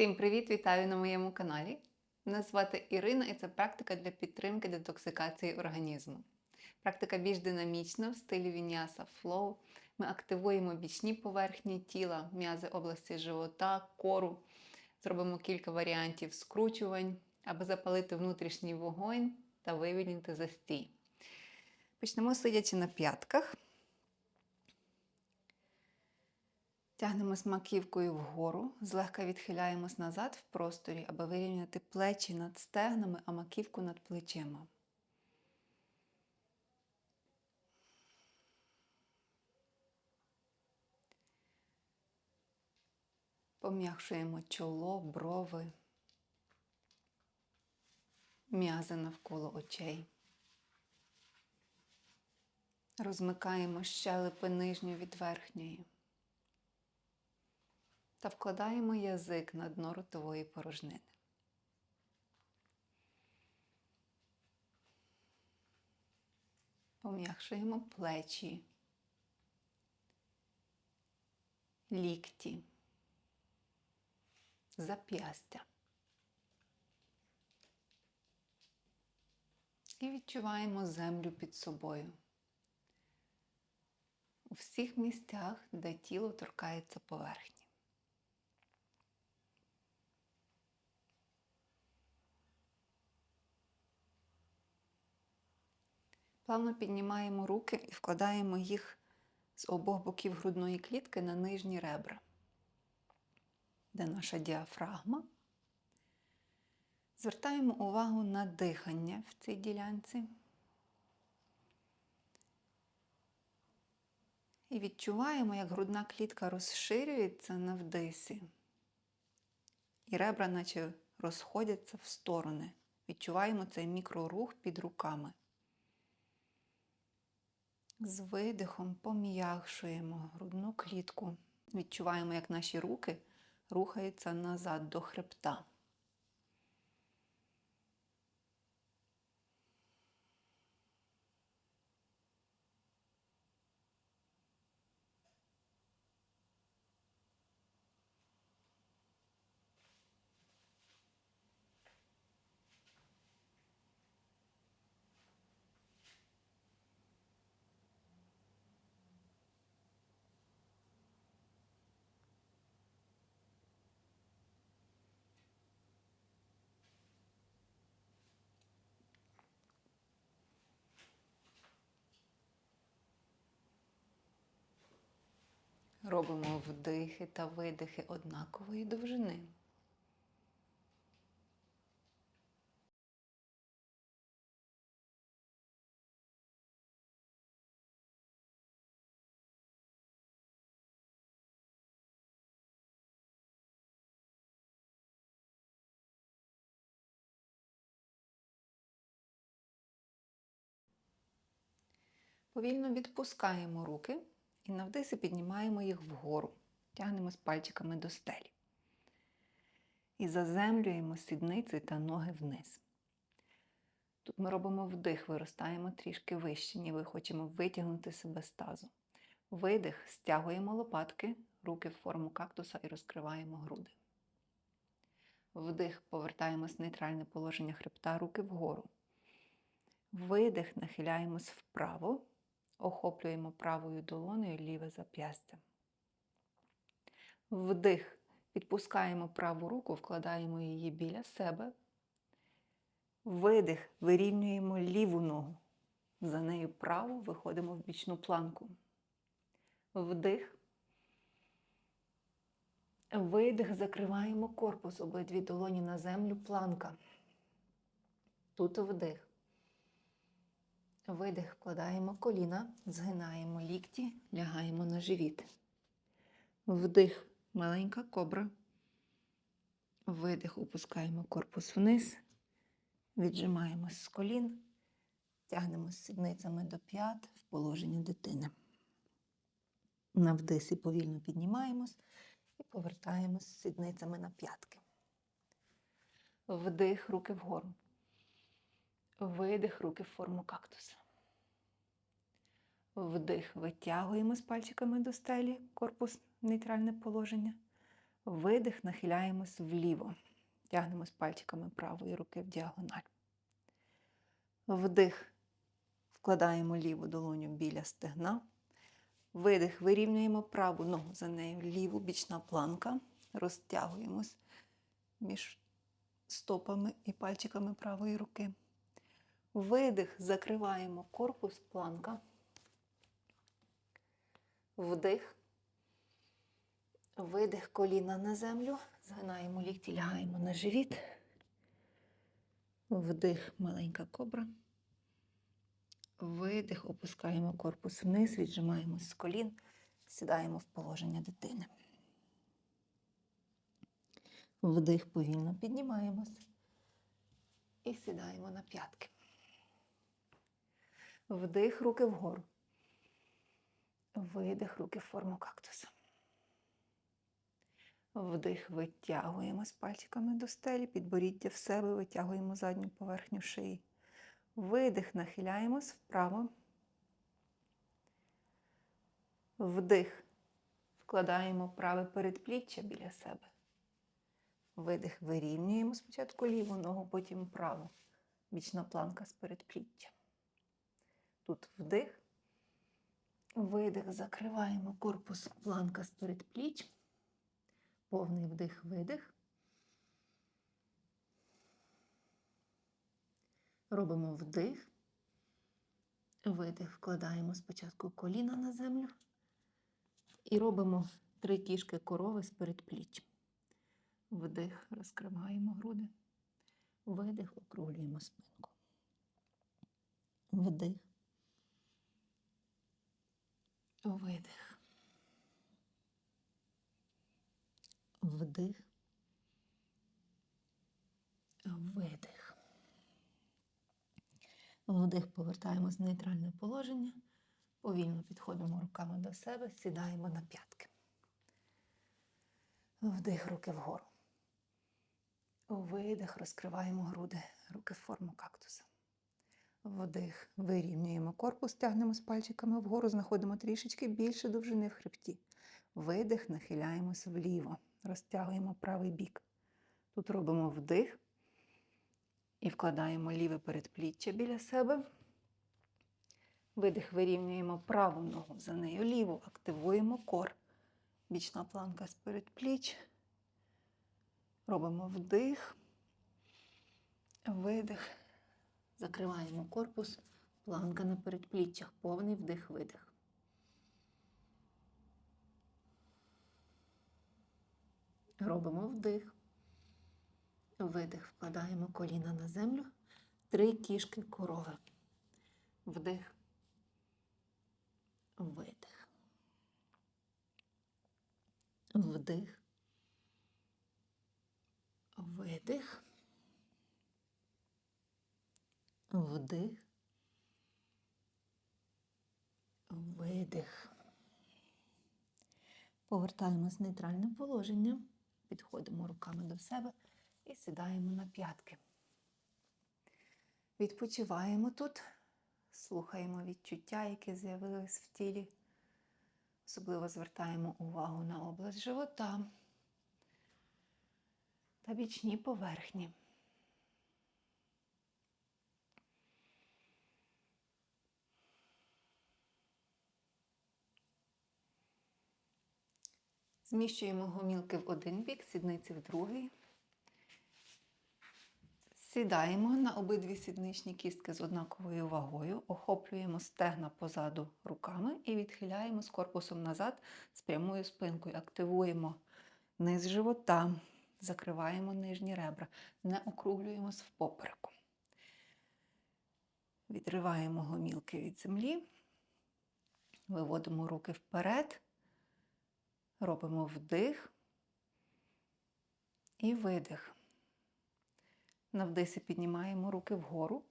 Всім привіт! Вітаю на моєму каналі. Мене звати Ірина і це практика для підтримки детоксикації організму. Практика більш динамічна в стилі віняса флоу. Ми активуємо бічні поверхні тіла, м'язи області живота, кору. Зробимо кілька варіантів скручувань, аби запалити внутрішній вогонь та вивільнити застій. Почнемо сидячи на п'ятках. Тягнемось маківкою вгору, злегка відхиляємось назад в просторі, аби вирівняти плечі над стегнами, а маківку над плечима. Пом'якшуємо чоло, брови, м'язи навколо очей. Розмикаємо щелепи нижньої від верхньої та вкладаємо язик на дно ротової порожнини. Пом'якшуємо плечі, лікті, зап'ястя. І відчуваємо землю під собою. У всіх місцях, де тіло торкається поверхні. Плавно піднімаємо руки і вкладаємо їх з обох боків грудної клітки на нижні ребра, де наша діафрагма. Звертаємо увагу на дихання в цій ділянці. І відчуваємо, як грудна клітка розширюється на вдисі. І ребра, наче розходяться в сторони. Відчуваємо цей мікрорух під руками. З видихом пом'якшуємо грудну клітку. Відчуваємо, як наші руки рухаються назад до хребта. Робимо вдихи та видихи однакової довжини. Повільно відпускаємо руки і навдисі піднімаємо їх вгору, тягнемо з пальчиками до стелі. І заземлюємо сідниці та ноги вниз. Тут ми робимо вдих, виростаємо трішки вище, ніби хочемо витягнути себе з тазу. Видих, стягуємо лопатки, руки в форму кактуса і розкриваємо груди. Вдих, повертаємось в нейтральне положення хребта, руки вгору. Видих, нахиляємось вправо, охоплюємо правою долонею ліве зап'ястя. Вдих, відпускаємо праву руку, вкладаємо її біля себе. Видих, вирівнюємо ліву ногу. За нею праву виходимо в бічну планку. Вдих. Видих, закриваємо корпус, обидві долоні на землю, планка. Тут вдих. Видих, вкладаємо коліна, згинаємо лікті, лягаємо на живіт. Вдих, маленька кобра. Видих, опускаємо корпус вниз, віджимаємось з колін, тягнемо сідницями до п'ят в положення дитини. На вдисі повільно піднімаємось і повертаємось сідницями на п'ятки. Вдих, руки вгору. Видих, руки в форму кактуса. Вдих, витягуємо з пальчиками до стелі, корпус нейтральне положення. Видих, нахиляємось вліво. Тягнемось пальчиками правої руки в діагональ. Вдих. Вкладаємо ліву долоню біля стегна. Видих, вирівнюємо праву ногу за нею, ліву бічна планка. Розтягуємось між стопами і пальчиками правої руки. Видих, закриваємо корпус, планка. Вдих. Видих коліна на землю. Згинаємо лікті, лягаємо на живіт. Вдих, маленька кобра. Видих, опускаємо корпус вниз, віджимаємось з колін, сідаємо в положення дитини. Вдих, повільно піднімаємось і сідаємо на п'ятки. Вдих, руки вгору. Видих, руки в форму кактуса. Вдих, витягуємось пальчиками до стелі, підборіддя в себе, витягуємо задню поверхню шиї. Видих, нахиляємось вправо. Вдих. Вкладаємо праве передпліччя біля себе. Видих, вирівнюємо спочатку ліву ногу, потім праву. Бічна планка з передпліччя. Тут вдих. Видих, закриваємо корпус планка з передпліч. Повний вдих, видих. Робимо вдих. Видих, вкладаємо спочатку коліна на землю. І робимо три кішки корови з передпліч. Вдих, розкриваємо груди. Видих, округлюємо спинку. Вдих. Видих. Вдих. Видих. Вдих, повертаємось в нейтральне положення. Повільно підходимо руками до себе, сідаємо на п'ятки. Вдих, руки вгору. Видих, розкриваємо груди, руки в форму кактуса. Вдих, вирівнюємо корпус, тягнемо з пальчиками вгору, знаходимо трішечки більше довжини в хребті. Видих, нахиляємось вліво, розтягуємо правий бік. Тут робимо вдих і вкладаємо ліве передпліччя біля себе. Видих, вирівнюємо праву ногу за нею, ліву, активуємо кор. Бічна планка з передпліч. Робимо вдих, видих. Закриваємо корпус, планка на передпліччях, повний вдих-видих. Робимо вдих, видих, вкладаємо коліна на землю, три кішки корови. Вдих, видих. Вдих, видих. Вдих. Видих. Повертаємось в нейтральне положення. Підходимо руками до себе і сідаємо на п'ятки. Відпочиваємо тут, слухаємо відчуття, які з'явились в тілі. Особливо звертаємо увагу на область живота та бічні поверхні. Зміщуємо гомілки в один бік, сідниці в другий. Сідаємо на обидві сідничні кістки з однаковою вагою, охоплюємо стегна позаду руками і відхиляємо з корпусом назад з прямою спинкою. Активуємо низ живота, закриваємо нижні ребра, не округлюємось в попереку. Відриваємо гомілки від землі, виводимо руки вперед. Робимо вдих і видих. На вдисі піднімаємо руки вгору.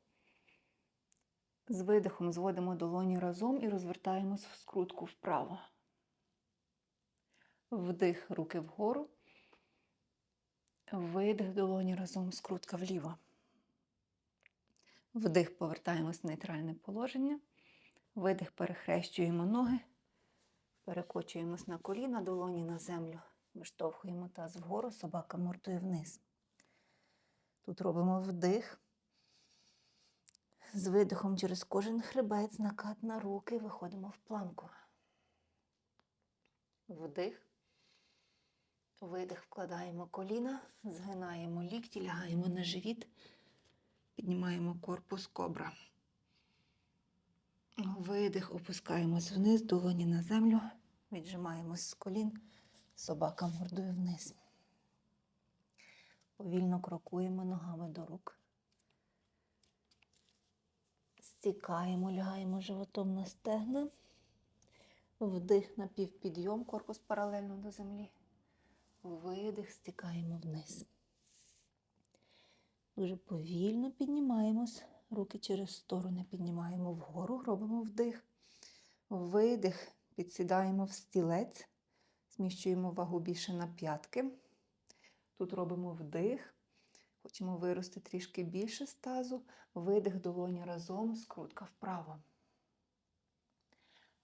З видихом зводимо долоні разом і розвертаємось в скрутку вправо. Вдих, руки вгору. Видих долоні разом, скрутка вліво. Вдих, повертаємось в нейтральне положення. Видих, перехрещуємо ноги. Перекочуємось на коліна, долоні на землю. Виштовхуємо таз вгору, собака мордою вниз. Тут робимо вдих. З видихом через кожен хребець, накат на руки, виходимо в планку. Вдих. Видих, вкладаємо коліна, згинаємо лікті, лягаємо на живіт, піднімаємо корпус кобра. Видих, опускаємось вниз, долоні на землю, віджимаємось з колін, собака мордою вниз. Повільно крокуємо ногами до рук. Стікаємо, лягаємо животом на стегна. Вдих на півпідйом, корпус паралельно до землі. Видих, стікаємо вниз. Дуже повільно піднімаємось. Руки через сторони піднімаємо вгору, робимо вдих. Видих, підсідаємо в стілець, зміщуємо вагу більше на п'ятки. Тут робимо вдих. Хочемо вирости трішки більше з тазу. Видих долоні разом, скрутка вправо.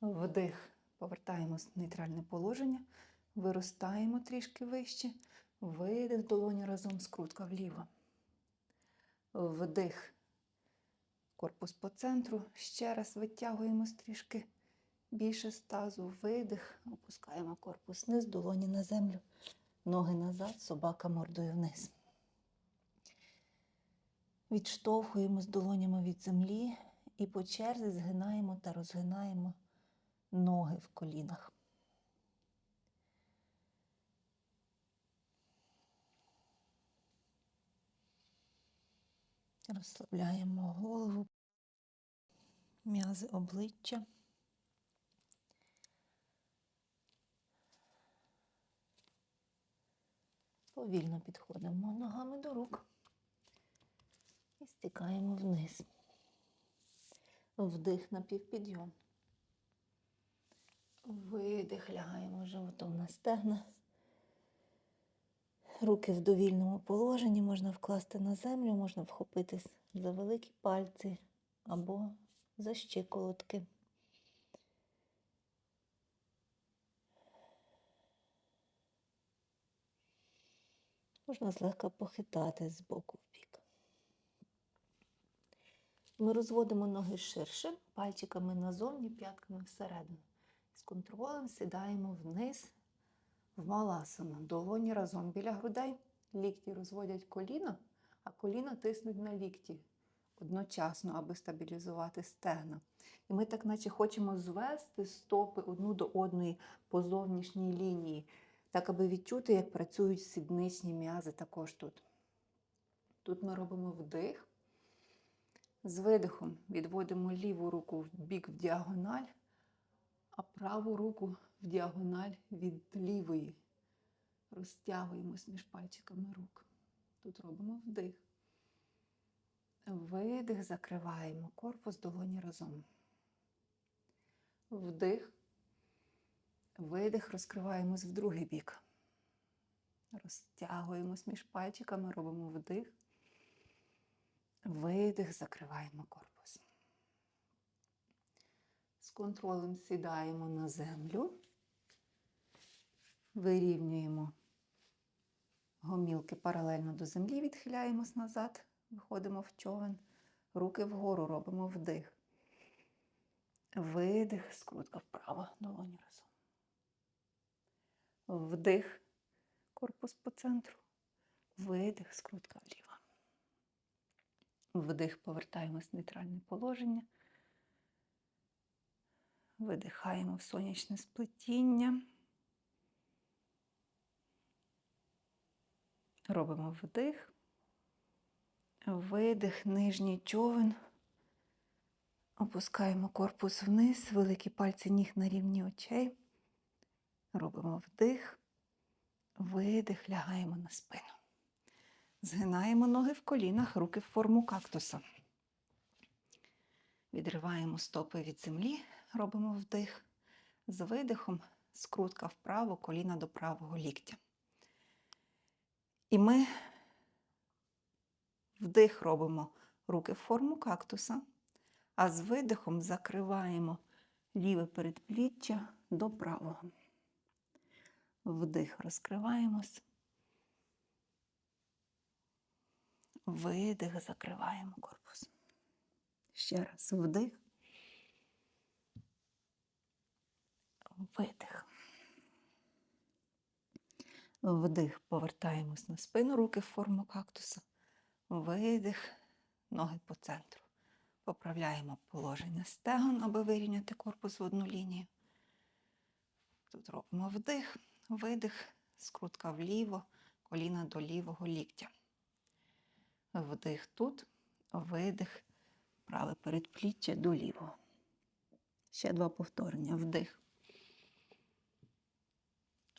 Вдих. Повертаємось в нейтральне положення. Виростаємо трішки вище. Видих долоні разом, скрутка вліво. Вдих. Корпус по центру. Ще раз витягуємось трішки більше з тазу. Видих. Опускаємо корпус вниз, долоні на землю. Ноги назад, собака мордою вниз. Відштовхуємось долонями від землі і по черзі згинаємо та розгинаємо ноги в колінах. Розслабляємо голову, м'язи обличчя. Повільно підходимо ногами до рук і стікаємо вниз. Вдих на півпідйом. Видих, лягаємо животом на стегна. Руки в довільному положенні можна вкласти на землю, можна вхопитись за великі пальці або за щиколотки. Можна злегка похитати з боку в бік. Ми розводимо ноги ширше, пальчиками назовні, п'ятками всередину. З контролем сідаємо вниз в маласану. Долоні разом біля грудей. Лікті розводять коліна, а коліна тиснуть на лікті одночасно, аби стабілізувати стегна. І ми так наче хочемо звести стопи одну до одної по зовнішній лінії, так аби відчути, як працюють сідничні м'язи також тут. Тут ми робимо вдих. З видихом відводимо ліву руку в бік в діагональ, а праву руку в діагональ від лівої. Розтягуємось між пальчиками рук. Тут робимо вдих. Видих, закриваємо корпус долоні разом. Вдих. Видих, розкриваємось в другий бік. Розтягуємось між пальчиками, робимо вдих. Видих, закриваємо корпус. З контролем сідаємо на землю, вирівнюємо гомілки паралельно до землі, відхиляємось назад, виходимо в човен, руки вгору робимо вдих. Видих, скрутка вправо, долоні разом. Вдих, корпус по центру, видих, скрутка вліво. Вдих, повертаємось в нейтральне положення. Видихаємо в сонячне сплетіння. Робимо вдих, видих, нижній човен. Опускаємо корпус вниз, великі пальці ніг на рівні очей. Робимо вдих, видих, лягаємо на спину. Згинаємо ноги в колінах, руки в форму кактуса. Відриваємо стопи від землі, робимо вдих. З видихом скрутка вправо, коліна до правого ліктя. І ми вдих робимо руки в форму кактуса, а з видихом закриваємо ліве передпліччя до правого. Вдих, розкриваємось. Видих, закриваємо корпус. Ще раз вдих. Видих. Вдих, повертаємось на спину, руки в форму кактуса. Видих, ноги по центру. Поправляємо положення стегон, аби вирівняти корпус в одну лінію. Тут робимо вдих, видих, скрутка вліво, коліна до лівого ліктя. Вдих тут, видих, праве передпліччя до лівого. Ще два повторення. Вдих.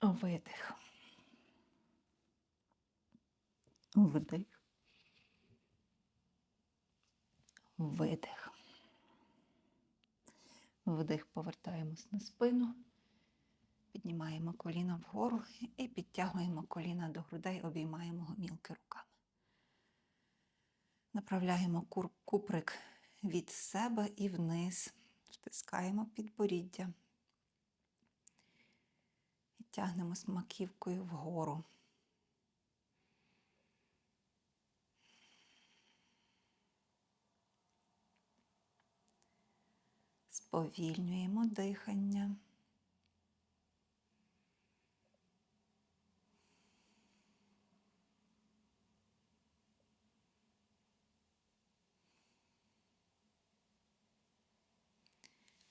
Видих. Вдих. Видих. Вдих, повертаємось на спину. Піднімаємо коліна вгору і підтягуємо коліна до грудей, обіймаємо гомілки руками. Направляємо куприк від себе і вниз. Втискаємо підборіддя. І тягнемо з маківкою вгору. Сповільнюємо дихання.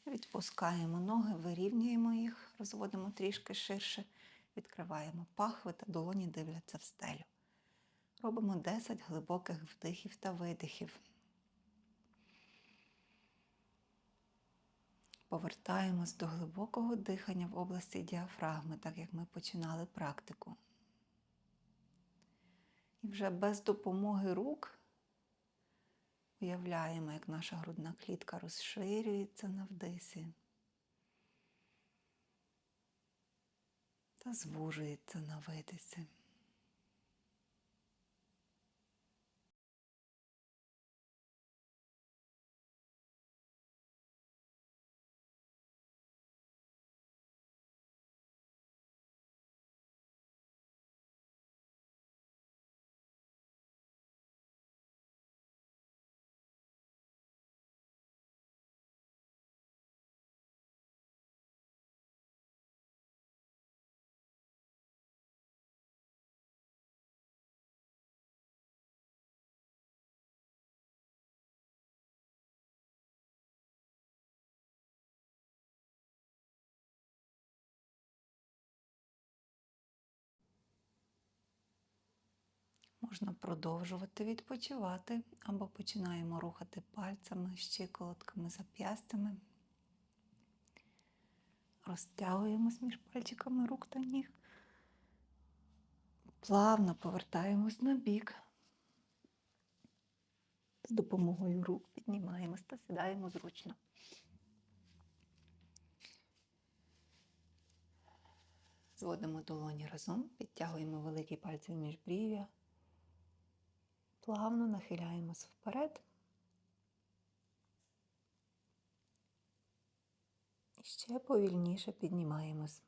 Відпускаємо ноги, вирівнюємо їх, розводимо трішки ширше, відкриваємо пахви та долоні дивляться в стелю. Робимо 10 глибоких вдихів та видихів. Повертаємось до глибокого дихання в області діафрагми, так як ми починали практику. І вже без допомоги рук уявляємо, як наша грудна клітка розширюється на вдисі та звужується на видисі. Можна продовжувати відпочивати або починаємо рухати пальцями, щиколотками, зап'ястями. Розтягуємось між пальчиками рук та ніг. Плавно повертаємось на бік. З допомогою рук піднімаємось та сідаємо зручно. Зводимо долоні разом, підтягуємо великі пальці в міжбрів'я. Плавно нахиляємось вперед. І ще повільніше піднімаємось.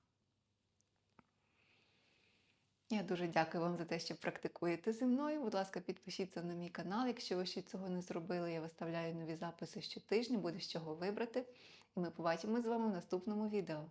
Я дуже дякую вам за те, що практикуєте зі мною. Будь ласка, підпишіться на мій канал. Якщо ви ще цього не зробили, я виставляю нові записи щотижня, буде з чого вибрати. І ми побачимо з вами в наступному відео.